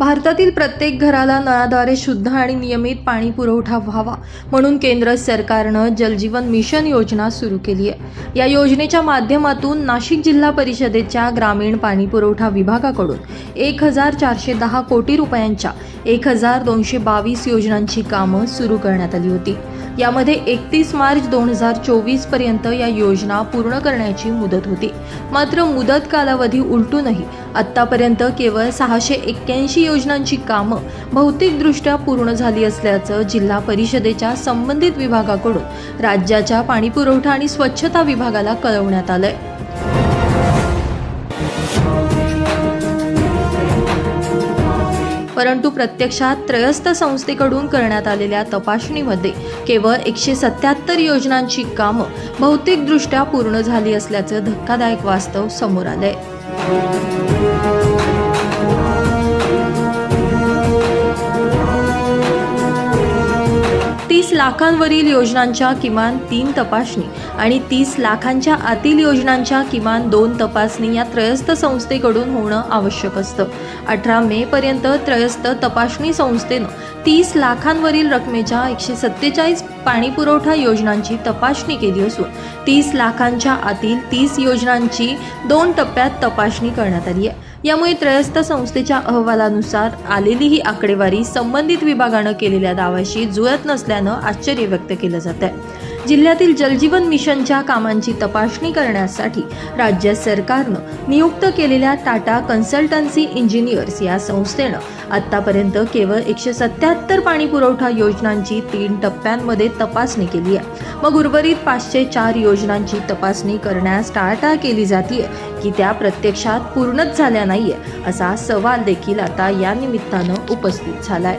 भारतातील प्रत्येक घराला नळाद्वारे शुद्ध आणि नियमित पाणी पुरवठा व्हावा म्हणून केंद्र सरकारनं जलजीवन मिशन योजना सुरू केली आहे. या योजनेच्या माध्यमातून नाशिक जिल्हा परिषदेच्या ग्रामीण पाणी पुरवठा विभागाकडून एक हजार चारशे दहा कोटी रुपयांच्या एक हजार दोनशे बावीस योजनांची कामं सुरू करण्यात आली होती. यामध्ये एकतीस मार्च दोन हजार चोवीसपर्यंत या योजना पूर्ण करण्याची मुदत होती. मात्र मुदत कालावधी उलटूनही आत्तापर्यंत केवळ सहाशे एक्क्याऐंशी योजनांची कामं भौतिकदृष्ट्या पूर्ण झाली असल्याचं जिल्हा परिषदेच्या संबंधित विभागाकडून राज्याच्या पाणीपुरवठा आणि स्वच्छता विभागाला कळवण्यात आलंय. परंतु प्रत्यक्षात त्रयस्थ संस्थेकडून करण्यात आलेल्या तपासणीमध्ये केवळ एकशे सत्याहत्तर योजनांची कामं भौतिकदृष्ट्या पूर्ण झाली असल्याचं धक्कादायक वास्तव समोर आलंय. तीस लाखांवरील योजनांच्या किमान तीन तपासणी आणि तीस लाखांच्या आतील योजनांच्या किमान दोन तपासणी या त्रयस्थ संस्थेकडून होणं आवश्यक असतं. अठरा मे पर्यंत त्रयस्थ तपासणी संस्थेनं तीस लाखांवरील रकमेच्या एकशे सत्तेचाळीस पाणीपुरवठा योजनांची तपासणी केली असून तीस लाखांच्या आतील तीस योजनांची दोन टप्प्यात तपासणी करण्यात आली आहे. यामुळे त्रयस्थ संस्थेच्या अहवालानुसार आलेली ही आकडेवारी संबंधित विभागानं केलेल्या दाव्याशी जुळत नसल्यानं आश्चर्य व्यक्त केलं जात आहे जिल्ह्यातील जलजीवन मिशनच्या कामांची तपासणी करण्यासाठी राज्य सरकारनं नियुक्त केलेल्या टाटा कन्सल्टन्सी इंजिनियर्स या संस्थेनं आत्तापर्यंत केवळ एकशे सत्याहत्तर पाणीपुरवठा योजनांची तीन टप्प्यांमध्ये तपासणी केली आहे. मग उर्वरित पाचशे चार योजनांची तपासणी करण्यास टाळाटाळ केली जाते की त्या प्रत्यक्षात पूर्णच झाल्या नाहीये असा सवाल देखील आता या निमित्तानं उपस्थित झालाय.